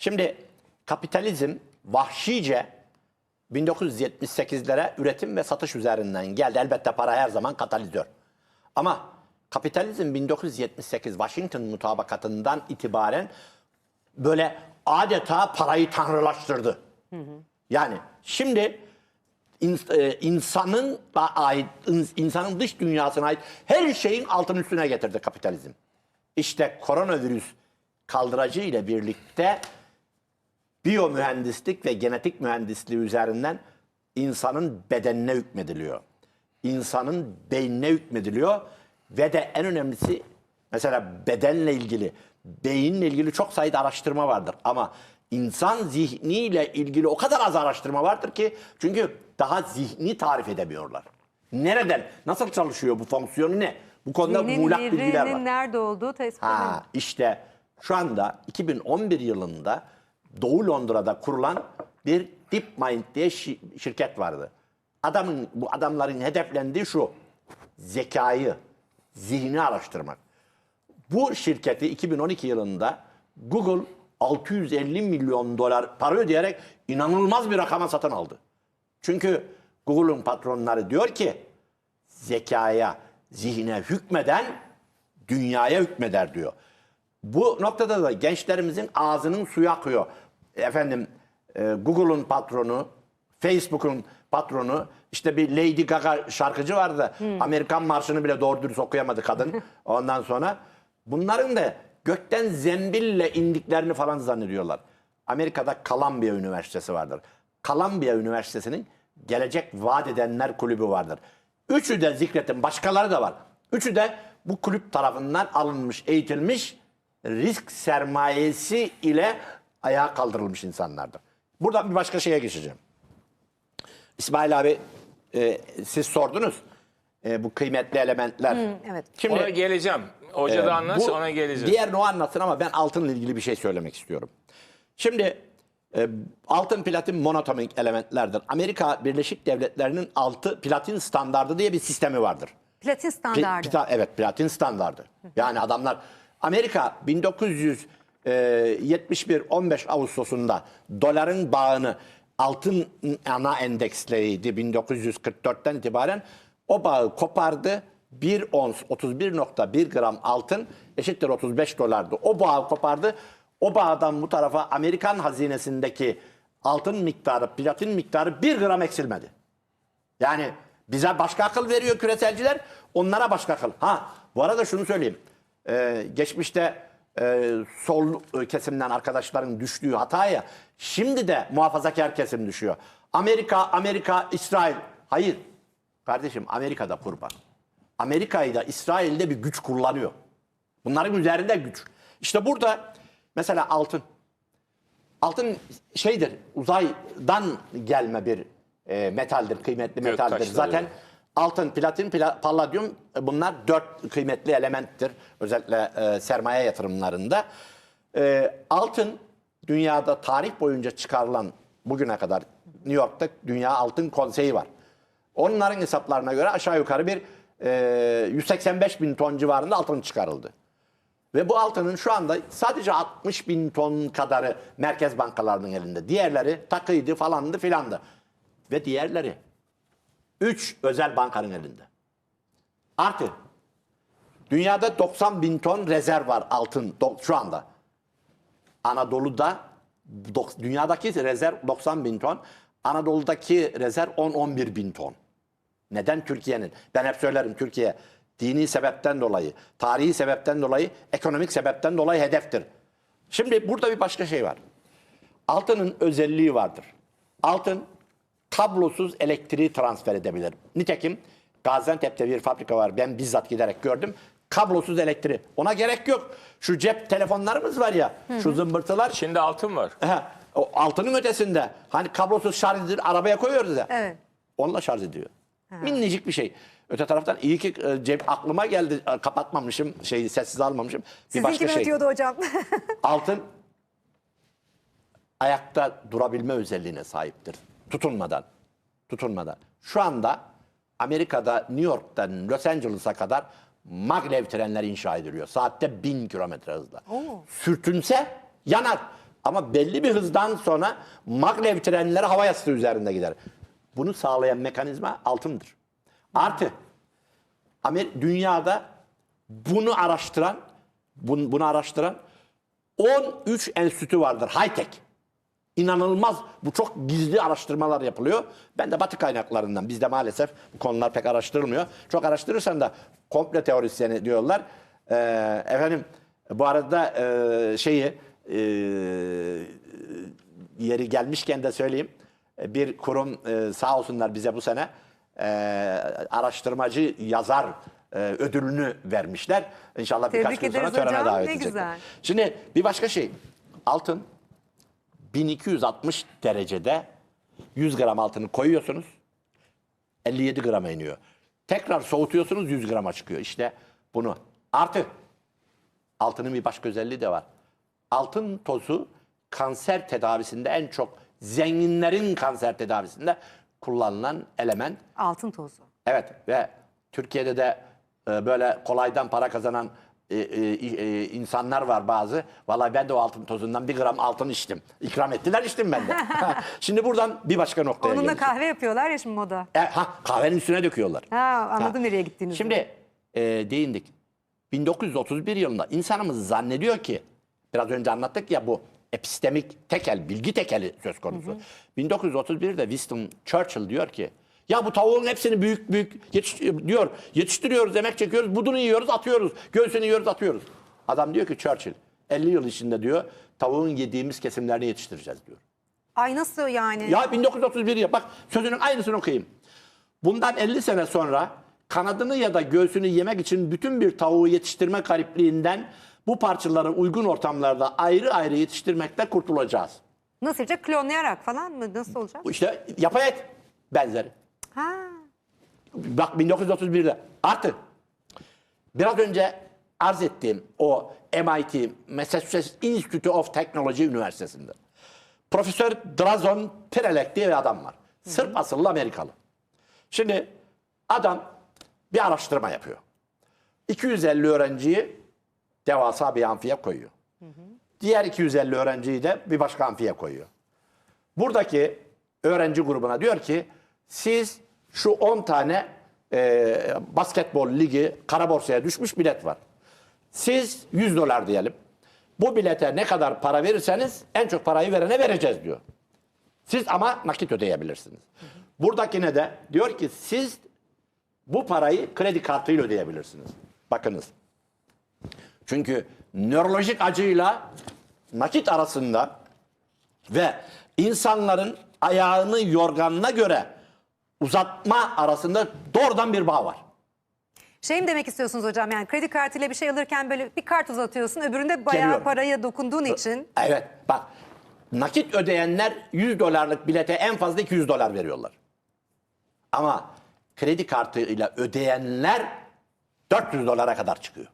Şimdi kapitalizm vahşice 1978'lere üretim ve satış üzerinden geldi. Elbette para her zaman katalizör. Ama kapitalizm 1978 Washington mutabakatından itibaren böyle adeta parayı tanrılaştırdı. Yani şimdi e, insanın ait ins- insanın dış dünyasına ait her şeyin altın üstüne getirdi kapitalizm. İşte koronavirüs kaldıracı ile birlikte biyomühendislik ve genetik mühendisliği üzerinden insanın bedenine hükmediliyor. İnsanın beynine hükmediliyor ve de en önemlisi mesela bedenle ilgili, beyinle ilgili çok sayıda araştırma vardır. Ama insan zihniyle ilgili o kadar az araştırma vardır ki çünkü daha zihni tarif edemiyorlar. Nereden, nasıl çalışıyor bu fonksiyonu ne? Bu konuda Zihnin muğlak bilgiler var. nerede olduğu tespit edildi. Ha, işte şu anda 2011 yılında Doğu Londra'da kurulan bir DeepMind diye şi- şirket vardı. Adamın bu adamların hedeflendiği şu. Zekayı, zihni araştırmak. Bu şirketi 2012 yılında Google 650 milyon dolar para ödeyerek inanılmaz bir rakama satın aldı. Çünkü Google'un patronları diyor ki zekaya, zihne hükmeden dünyaya hükmeder diyor. Bu noktada da gençlerimizin ağzının suyu akıyor. Efendim e, Google'un patronu, Facebook'un patronu, işte bir Lady Gaga şarkıcı vardı. Amerikan marşını bile doğru dürüst okuyamadı kadın. Ondan sonra bunların da gökten zembille indiklerini falan zannediyorlar. Amerika'da Columbia Üniversitesi vardır. Columbia Üniversitesi'nin gelecek vaat edenler kulübü vardır. Üçü de zikretin başkaları da var. Üçü de bu kulüp tarafından alınmış, eğitilmiş risk sermayesi ile ayağa kaldırılmış insanlardır. Buradan bir başka şeye geçeceğim. İsmail abi e, siz sordunuz e, bu kıymetli elementler. evet. Şimdi Ona geleceğim. Hoca da e, anlatsın bu- ona geleceğim. Diğerini o anlatsın ama ben altınla ilgili bir şey söylemek istiyorum. Şimdi e, altın platin monotomik elementlerdir. Amerika Birleşik Devletleri'nin altı platin standardı diye bir sistemi vardır. Platin Pl- standardı. pita- evet platin standardı. Yani adamlar Amerika 1971 15 Ağustos'unda doların bağını altın ana endeksleriydi 1944'ten itibaren o bağı kopardı. 1 ons 31.1 gram altın eşittir 35 dolardı. O bağı kopardı. O bağdan bu tarafa Amerikan hazinesindeki altın miktarı, platin miktarı 1 gram eksilmedi. Yani bize başka akıl veriyor küreselciler, onlara başka akıl. Ha, bu arada şunu söyleyeyim. Ee, geçmişte e, sol kesimden arkadaşların düştüğü hataya şimdi de muhafazakar kesim düşüyor. Amerika, Amerika, İsrail. Hayır. Kardeşim Amerika'da kurban. Amerika'yı da İsrail'de bir güç kullanıyor. Bunların üzerinde güç. İşte burada mesela altın. Altın şeydir, uzaydan gelme bir e, metaldir, kıymetli metaldir. Zaten altın, platin, pla- palladyum e, bunlar dört kıymetli elementtir. Özellikle e, sermaye yatırımlarında. E, altın dünyada tarih boyunca çıkarılan bugüne kadar New York'ta Dünya Altın Konseyi var. Onların hesaplarına göre aşağı yukarı bir e, 185 bin ton civarında altın çıkarıldı. Ve bu altının şu anda sadece 60 bin ton kadarı merkez bankalarının elinde. Diğerleri takıydı falandı filandı. Ve diğerleri 3 özel bankanın elinde. Artı dünyada 90 bin ton rezerv var altın şu anda. Anadolu'da dünyadaki rezerv 90 bin ton. Anadolu'daki rezerv 10-11 bin ton. Neden Türkiye'nin? Ben hep söylerim Türkiye dini sebepten dolayı, tarihi sebepten dolayı, ekonomik sebepten dolayı hedeftir. Şimdi burada bir başka şey var. Altının özelliği vardır. Altın kablosuz elektriği transfer edebilir. Nitekim Gaziantep'te bir fabrika var. Ben bizzat giderek gördüm. Kablosuz elektriği. Ona gerek yok. Şu cep telefonlarımız var ya, şu zımbırtılar. Şimdi altın var. He, o altının ötesinde hani kablosuz şarj edilir arabaya koyuyoruz ya. Evet. Onunla şarj ediyor. Minicik bir şey. Öte taraftan iyi ki e, cep aklıma geldi e, kapatmamışım şeyi sessiz almamışım. Bir başka Sizinki şey. ötüyordu hocam. Altın ayakta durabilme özelliğine sahiptir. Tutunmadan. Tutunmadan. Şu anda Amerika'da New York'tan Los Angeles'a kadar maglev trenler inşa ediliyor. Saatte bin kilometre hızla. Oo. Sürtünse yanar. Ama belli bir hızdan sonra maglev trenleri hava yastığı üzerinde gider. Bunu sağlayan mekanizma altındır. Artı Amer dünyada bunu araştıran bunu, bunu araştıran 13 enstitü vardır high tech. İnanılmaz bu çok gizli araştırmalar yapılıyor. Ben de batı kaynaklarından bizde maalesef bu konular pek araştırılmıyor. Çok araştırırsan da komple teorisyeni diyorlar. Ee, efendim bu arada e, şeyi e, yeri gelmişken de söyleyeyim. Bir kurum e, sağ olsunlar bize bu sene e, araştırmacı yazar e, ödülünü vermişler. İnşallah birkaç Tebrik gün sonra ederiz törene hocam, davet ne edecekler. güzel. Şimdi bir başka şey. Altın 1260 derecede 100 gram altını koyuyorsunuz. 57 grama iniyor. Tekrar soğutuyorsunuz 100 grama çıkıyor. İşte bunu. Artı altının bir başka özelliği de var. Altın tozu kanser tedavisinde en çok zenginlerin kanser tedavisinde kullanılan element. Altın tozu. Evet ve Türkiye'de de e, böyle kolaydan para kazanan e, e, e, insanlar var bazı. Vallahi ben de o altın tozundan bir gram altın içtim. İkram ettiler içtim ben de. Şimdi buradan bir başka noktaya Onunla geleceğim. kahve yapıyorlar ya şimdi moda. E, ha, kahvenin üstüne döküyorlar. Ha anladım Ha. nereye gittiğinizi. Şimdi e, değindik. 1931 yılında insanımız zannediyor ki biraz önce anlattık ya bu epistemik tekel, bilgi tekeli söz konusu. 1931'de Winston Churchill diyor ki ya bu tavuğun hepsini büyük büyük yetiş, diyor yetiştiriyoruz, emek çekiyoruz, budunu yiyoruz, atıyoruz, göğsünü yiyoruz, atıyoruz. Adam diyor ki Churchill 50 yıl içinde diyor tavuğun yediğimiz kesimlerini yetiştireceğiz diyor. Ay nasıl yani? Ya 1931 ya bak sözünün aynısını okuyayım. Bundan 50 sene sonra kanadını ya da göğsünü yemek için bütün bir tavuğu yetiştirme garipliğinden bu parçaları uygun ortamlarda ayrı ayrı yetiştirmekte kurtulacağız. Nasıl yapacak? Klonlayarak falan mı? Nasıl olacak? İşte yapay et benzeri. Ha. Bak 1931'de. Artı biraz önce arz ettiğim o MIT Massachusetts Institute of Technology Üniversitesi'nde. Profesör Drazon Pirelek diye bir adam var. Sırp asıllı Amerikalı. Şimdi adam bir araştırma yapıyor. 250 öğrenciyi devasa bir amfiye koyuyor. Diğer 250 öğrenciyi de bir başka amfiye koyuyor. Buradaki öğrenci grubuna diyor ki siz şu 10 tane e, basketbol ligi kara borsaya düşmüş bilet var. Siz 100 dolar diyelim. Bu bilete ne kadar para verirseniz en çok parayı verene vereceğiz diyor. Siz ama nakit ödeyebilirsiniz. Buradakine de diyor ki siz bu parayı kredi kartıyla ödeyebilirsiniz. Bakınız. Çünkü nörolojik acıyla nakit arasında ve insanların ayağını yorganına göre uzatma arasında doğrudan bir bağ var. Şey mi demek istiyorsunuz hocam? Yani kredi kartıyla bir şey alırken böyle bir kart uzatıyorsun. Öbüründe bayağı Geliyor. paraya dokunduğun için. Evet bak nakit ödeyenler 100 dolarlık bilete en fazla 200 dolar veriyorlar. Ama kredi kartıyla ödeyenler 400 dolara kadar çıkıyor.